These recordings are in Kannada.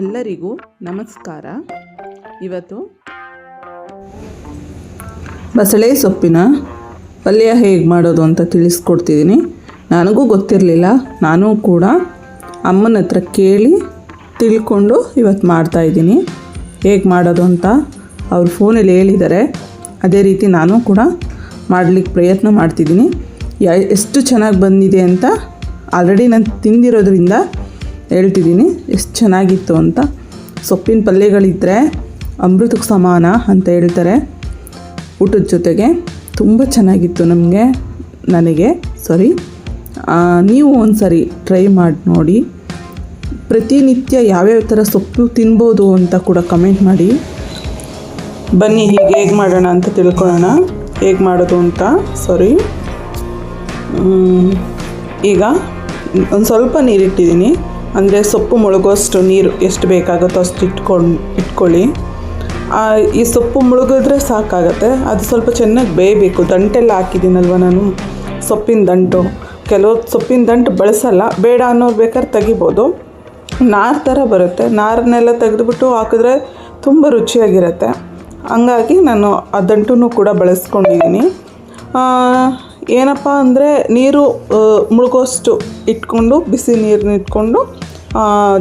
ಎಲ್ಲರಿಗೂ ನಮಸ್ಕಾರ. ಇವತ್ತು ಬಸಳೆ ಸೊಪ್ಪಿನ ಪಲ್ಯ ಹೇಗೆ ಮಾಡೋದು ಅಂತ ತಿಳಿಸ್ಕೊಡ್ತಿದ್ದೀನಿ. ನನಗೂ ಗೊತ್ತಿರಲಿಲ್ಲ, ನಾನು ಕೂಡ ಅಮ್ಮನ ಹತ್ರ ಕೇಳಿ ತಿಳ್ಕೊಂಡು ಇವತ್ತು ಮಾಡ್ತಾಯಿದ್ದೀನಿ ಹೇಗೆ ಮಾಡೋದು ಅಂತ ಅವ್ರ ಫೋನಲ್ಲಿ ಹೇಳಿದ್ದಾರೆ. ಅದೇ ರೀತಿ ನಾನು ಕೂಡ ಮಾಡಲಿಕ್ಕೆ ಪ್ರಯತ್ನ ಮಾಡ್ತಿದ್ದೀನಿ. ಎಷ್ಟು ಚೆನ್ನಾಗಿ ಬಂದಿದೆ ಅಂತ ಆಲ್ರೆಡಿ ನಾನು ತಿಂದಿರೋದ್ರಿಂದ ಹೇಳ್ತಿದ್ದೀನಿ. ಎಷ್ಟು ಚೆನ್ನಾಗಿತ್ತು ಅಂತ. ಸೊಪ್ಪಿನ ಪಲ್ಯಗಳಿದ್ದರೆ ಅಮೃತಕ್ಕೆ ಸಮಾನ ಅಂತ ಹೇಳ್ತಾರೆ. ಊಟದ ಜೊತೆಗೆ ತುಂಬ ಚೆನ್ನಾಗಿತ್ತು ನಮಗೆ, ನನಗೆ. ಸಾರಿ. ನೀವು ಒಂದು ಸರಿ ಟ್ರೈ ಮಾಡಿ ನೋಡಿ. ಪ್ರತಿನಿತ್ಯ ಯಾವ್ಯಾವ ಥರ ಸೊಪ್ಪು ತಿನ್ಬೋದು ಅಂತ ಕೂಡ ಕಮೆಂಟ್ ಮಾಡಿ. ಬನ್ನಿ, ಹೀಗೆ, ಹೇಗೆ ಮಾಡೋಣ ಅಂತ ತಿಳ್ಕೊಳ್ಳೋಣ. ಹೇಗೆ ಮಾಡೋದು ಅಂತ. ಸಾರಿ. ಈಗ ಒಂದು ಸ್ವಲ್ಪ ನೀರಿಟ್ಟಿದ್ದೀನಿ. ಅಂದರೆ ಸೊಪ್ಪು ಮುಳುಗೋಷ್ಟು ನೀರು ಎಷ್ಟು ಬೇಕಾಗುತ್ತೋ ಅಷ್ಟು ಇಟ್ಕೊಂಡು ಇಟ್ಕೊಳ್ಳಿ. ಈ ಸೊಪ್ಪು ಮುಳುಗಿದ್ರೆ ಸಾಕಾಗತ್ತೆ. ಅದು ಸ್ವಲ್ಪ ಚೆನ್ನಾಗಿ ಬೇಯಬೇಕು. ದಂಟೆಲ್ಲ ಹಾಕಿದ್ದೀನಲ್ವ ನಾನು? ಸೊಪ್ಪಿನ ದಂಟು. ಕೆಲವು ಸೊಪ್ಪಿನ ದಂಟು ಬಳಸಲ್ಲ. ಬೇಡ ಅನ್ನೋರು ಬೇಕಾದ್ರೆ ತೆಗಿಬೋದು. ನಾರು ಥರ ಬರುತ್ತೆ. ನಾರನ್ನೆಲ್ಲ ತೆಗೆದುಬಿಟ್ಟು ಹಾಕಿದ್ರೆ ತುಂಬ ರುಚಿಯಾಗಿರುತ್ತೆ. ಹಂಗಾಗಿ ನಾನು ಆ ದಂಟು ಕೂಡ ಬಳಸ್ಕೊಂಡಿದ್ದೀನಿ. ಏನಪ್ಪ ಅಂದರೆ ನೀರು ಮುಳುಗೋಷ್ಟು ಇಟ್ಕೊಂಡು ಬಿಸಿ ನೀರನ್ನ ಇಟ್ಕೊಂಡು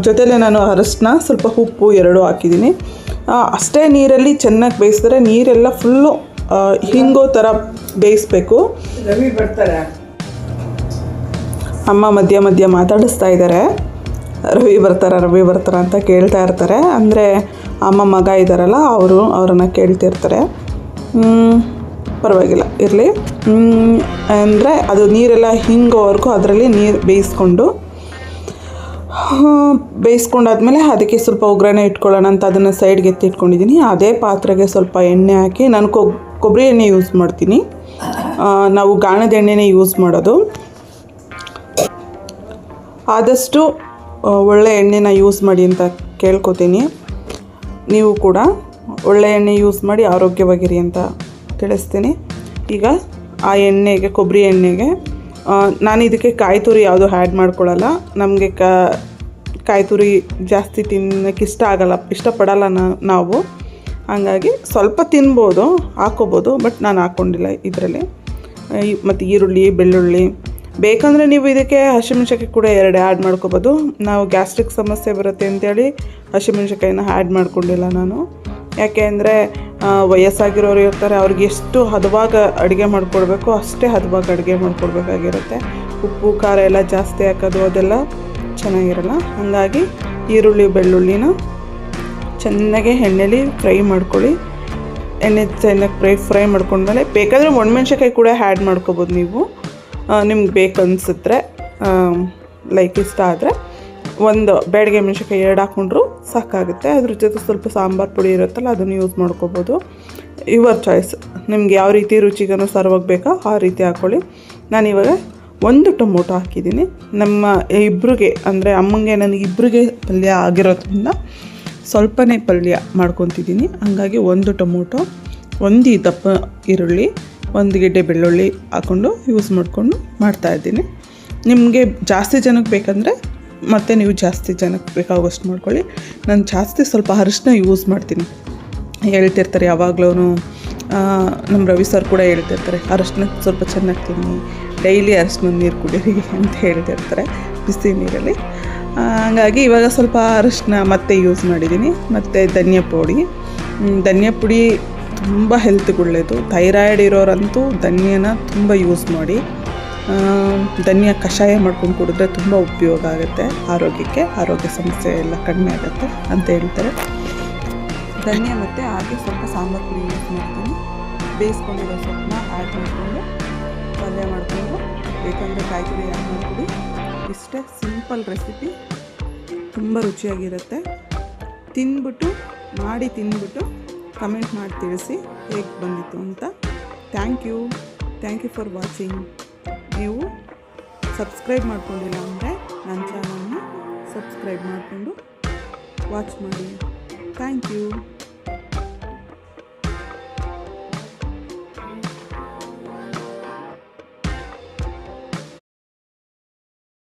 ಜೊತೆಲೆ ನಾನು ಅರಶಿನ ಸ್ವಲ್ಪ ಉಪ್ಪು ಎರಡು ಹಾಕಿದ್ದೀನಿ. ಅಷ್ಟೇ ನೀರಲ್ಲಿ ಚೆನ್ನಾಗಿ ಬೇಯಿಸಿದ್ರೆ ನೀರೆಲ್ಲ ಫುಲ್ಲು ಹಿಂಗೋ ಥರ ಬೇಯಿಸ್ಬೇಕು. ರವಿ ಬರ್ತಾರೆ? ಅಮ್ಮ ಮಧ್ಯ ಮಧ್ಯ ಮಾತಾಡಿಸ್ತಾ ಇದ್ದಾರೆ ರವಿ ಬರ್ತಾರ ರವಿ ಬರ್ತಾರ ಅಂತ ಕೇಳ್ತಾ ಇರ್ತಾರೆ. ಅಂದರೆ ಅಮ್ಮ ಮಗ ಇದ್ದಾರಲ್ಲ ಅವರು ಅವರನ್ನು ಕೇಳ್ತಿರ್ತಾರೆ. ಪರವಾಗಿಲ್ಲ. ಇರಲಿ. ಅಂದರೆ ಅದು ನೀರೆಲ್ಲ ಹಿಂಗೋವರೆಗೂ ಅದರಲ್ಲಿ ನೀರು ಬೇಯಿಸ್ಕೊಂಡು ಬೇಯಿಸ್ಕೊಂಡಾದ್ಮೇಲೆ ಅದಕ್ಕೆ ಸ್ವಲ್ಪ ಒಗ್ಗರಣೆ ಇಟ್ಕೊಳ್ಳೋಣ ಅಂತ ಅದನ್ನು ಸೈಡ್ಗೆ ಎತ್ತಿಟ್ಕೊಂಡಿದ್ದೀನಿ ಅದೇ ಪಾತ್ರೆಗೆ ಸ್ವಲ್ಪ ಎಣ್ಣೆ ಹಾಕಿ ನಾನು ಕೊ ಕೊಬ್ಬರಿ ಎಣ್ಣೆ ಯೂಸ್ ಮಾಡ್ತೀನಿ. ನಾವು ಗಾಣದ ಎಣ್ಣೆನೇ ಯೂಸ್ ಮಾಡೋದು. ಆದಷ್ಟು ಒಳ್ಳೆ ಎಣ್ಣೆನ ಯೂಸ್ ಮಾಡಿ ಅಂತ ಕೇಳ್ಕೊತೀನಿ. ನೀವು ಕೂಡ ಒಳ್ಳೆ ಎಣ್ಣೆ ಯೂಸ್ ಮಾಡಿ ಆರೋಗ್ಯವಾಗಿರಿ ಅಂತ ತಿಳಿಸ್ತೀನಿ ಈಗ ಆ ಎಣ್ಣೆಗೆ, ಕೊಬ್ಬರಿ ಎಣ್ಣೆಗೆ ನಾನು ಇದಕ್ಕೆ ಕಾಯಿ ತುರಿ ಯಾವುದು ಆ್ಯಡ್ ಮಾಡ್ಕೊಳ್ಳಲ್ಲ. ನಮಗೆ ಕ, ಕಾಯಿ ತುರಿ ಜಾಸ್ತಿ ತಿನ್ನೋಕ್ಕೆ ಇಷ್ಟ ಆಗಲ್ಲ, ಇಷ್ಟಪಡಲ್ಲ ನಾವು. ಹಾಗಾಗಿ ಸ್ವಲ್ಪ ತಿನ್ಬೋದು ಹಾಕೋಬೋದು ಬಟ್ ನಾನು ಹಾಕ್ಕೊಂಡಿಲ್ಲ ಇದರಲ್ಲಿ. ಮತ್ತು ಈರುಳ್ಳಿ, ಬೆಳ್ಳುಳ್ಳಿ. ಬೇಕಂದರೆ ನೀವು ಇದಕ್ಕೆ ಹಸಿಮೆಣ್ಸಿಕಾಯಿ ಕೂಡ ಎರಡು ಆ್ಯಡ್ ಮಾಡ್ಕೋಬೋದು. ನಾವು ಗ್ಯಾಸ್ಟ್ರಿಕ್ ಸಮಸ್ಯೆ ಬರುತ್ತೆ ಅಂತೇಳಿ ಹಸಿಮೆಣ್ಸಿನ್ಕಾಯಿನ ಆ್ಯಡ್ ಮಾಡ್ಕೊಂಡಿಲ್ಲ ನಾನು. ಯಾಕೆ ಅಂದರೆ ವಯಸ್ಸಾಗಿರೋರು ಇರ್ತಾರೆ, ಅವ್ರಿಗೆ ಎಷ್ಟು ಹದವಾಗ ಅಡುಗೆ ಮಾಡಿಕೊಡ್ಬೇಕು ಅಷ್ಟೇ ಹದವಾಗಿ ಅಡುಗೆ ಮಾಡಿಕೊಡ್ಬೇಕಾಗಿರುತ್ತೆ. ಉಪ್ಪು, ಖಾರ ಎಲ್ಲ ಜಾಸ್ತಿ ಹಾಕೋದು, ಅದೆಲ್ಲ ಚೆನ್ನಾಗಿರಲ್ಲ. ಹಾಗಾಗಿ ಈರುಳ್ಳಿ, ಬೆಳ್ಳುಳ್ಳಿನ ಚೆನ್ನಾಗೆ ಎಣ್ಣೆಲಿ ಫ್ರೈ ಮಾಡ್ಕೊಳ್ಳಿ. ಎಣ್ಣೆ ಚೆನ್ನಾಗಿ ಫ್ರೈ ಫ್ರೈ ಮಾಡ್ಕೊಂಡ್ಮೇಲೆ ಬೇಕಾದರೆ ಒಣಮೆಣ್ಸಿನ್ಕಾಯಿ ಕೂಡ ಆ್ಯಡ್ ಮಾಡ್ಕೊಬೋದು ನೀವು. ನಿಮ್ಗೆ ಬೇಕನ್ಸಿದ್ರೆ ಲೈಕ್ ಇಷ್ಟ ಆದರೆ. ಒಂದು ಬೇಡಿಗೆ ಮೆಣಸಿನ್ಕಾಯಿ ಎರಡು ಹಾಕ್ಕೊಂಡ್ರು ಸಾಕಾಗುತ್ತೆ. ಅದ್ರ ಜೊತೆ ಸ್ವಲ್ಪ ಸಾಂಬಾರು ಪುಡಿ ಇರುತ್ತಲ್ಲ, ಅದನ್ನು ಯೂಸ್ ಮಾಡ್ಕೋಬೋದು. ಯುವರ್ ಚಾಯ್ಸ್ ನಿಮ್ಗೆ ಯಾವ ರೀತಿ ರುಚಿಗನು ಸರ್ವ್ ಬೇಕೋ, ಆ ರೀತಿ ಹಾಕ್ಕೊಳ್ಳಿ ನಾನಿವಾಗ ಒಂದು ಟೊಮೊಟೊ ಹಾಕಿದ್ದೀನಿ. ನಮ್ಮ ಇಬ್ಬರಿಗೆ ಅಂದರೆ ಅಮ್ಮಂಗೆ ನನಗೆ ಇಬ್ಬರಿಗೆ ಪಲ್ಯ ಆಗಿರೋದ್ರಿಂದ ಸ್ವಲ್ಪನೇ ಪಲ್ಯ ಮಾಡ್ಕೊತಿದ್ದೀನಿ. ಹಂಗಾಗಿ ಒಂದು ಟೊಮೊಟೊ, ಒಂದು ದಪ್ಪ ಈರುಳ್ಳಿ, ಒಂದು ಗೆಡ್ಡೆ ಬೆಳ್ಳುಳ್ಳಿ ಹಾಕ್ಕೊಂಡು ಯೂಸ್ ಮಾಡಿಕೊಂಡು ಮಾಡ್ತಾಯಿದ್ದೀನಿ ನಿಮಗೆ ಜಾಸ್ತಿ ಜನಕ್ಕೆ ಬೇಕಂದರೆ ಮತ್ತೆ ನೀವು ಜಾಸ್ತಿ ಜನಕ್ಕೆ ಬೇಕಾಗುವಷ್ಟು ಮಾಡ್ಕೊಳ್ಳಿ. ನಾನು ಜಾಸ್ತಿ ಸ್ವಲ್ಪ ಅರಿಶಿನ ಯೂಸ್ ಮಾಡ್ತೀನಿ. ಹೇಳ್ತಿರ್ತಾರೆ ಯಾವಾಗಲೂ ನಮ್ಮ ರವಿ ಸರ್ ಕೂಡ ಹೇಳ್ತಿರ್ತಾರೆ, ಅರಿಶಿನ ಸ್ವಲ್ಪ ಚೆನ್ನಾಗಿ ತಿನ್ನಿ ಡೈಲಿ ಅರಿಶಿನ ನೀರು ಕುಡೀರಿ ಅಂತ ಹೇಳ್ತಿರ್ತಾರೆ ಬಿಸಿ ನೀರಲ್ಲಿ. ಹಾಗಾಗಿ ಇವಾಗ ಸ್ವಲ್ಪ ಅರಿಶಿನ ಮತ್ತೆ ಯೂಸ್ ಮಾಡಿದ್ದೀನಿ, ಮತ್ತು ಧನಿಯಾ ಪುಡಿ. ಧನಿಯ ಪುಡಿ ತುಂಬ ಹೆಲ್ತ್ಗೆ ಒಳ್ಳೆಯದು ಥೈರಾಯ್ಡ್ ಇರೋರಂತೂ ಧನಿಯನ ತುಂಬ ಯೂಸ್ ಮಾಡಿ. ಧನಿಯಾ ಕಷಾಯ ಮಾಡ್ಕೊಂಡು ಕುಡಿದ್ರೆ ತುಂಬ ಉಪಯೋಗ ಆಗುತ್ತೆ. ಆರೋಗ್ಯಕ್ಕೆ ಆರೋಗ್ಯ ಸಮಸ್ಯೆ ಎಲ್ಲ ಕಡಿಮೆ ಆಗುತ್ತೆ ಅಂತ ಹೇಳ್ತಾರೆ. ಧನಿಯಾ ಮತ್ತು ಹಾಗೆ ಸ್ವಲ್ಪ ಸಾಂಬಾರು ಪುಡಿ ಯೂಸ್ ಮಾಡ್ತೀನಿ. ಬೇಯಿಸ್ಕೊಂಡಿರೋ ಸೊಪ್ಪನ್ನ ಆ್ಯಡ್ ಮಾಡಿಕೊಂಡು ಪಲ್ಯ ಮಾಡಿಕೊಂಡು ಬೇಕಂದರೆ ಕಾಯಿ ಪುಡಿ ಆ್ಯಡ್ ಮಾಡಿಕೊಡಿ. ಇಷ್ಟೇ ಸಿಂಪಲ್ ರೆಸಿಪಿ ತುಂಬ ರುಚಿಯಾಗಿರುತ್ತೆ. ತಿಂದ್ಬಿಟ್ಟು ಮಾಡಿ ತಿಂದ್ಬಿಟ್ಟು ಕಮೆಂಟ್ ಮಾಡಿ ತಿಳಿಸಿ ಹೇಗೆ ಬಂದಿತ್ತು ಅಂತ. Thank you thank you for watching ನೀವು ಸಬ್ಸ್ಕ್ರೈಬ್ ಮಾಡ್ಕೊಂಡಿಲ್ಲ ಅಂದರೆ ನನ್ನ ಚಾನಲ್ನ ಸಬ್ಸ್ಕ್ರೈಬ್ ಮಾಡಿಕೊಂಡು ವಾಚ್ ಮಾಡಿ. Thank you.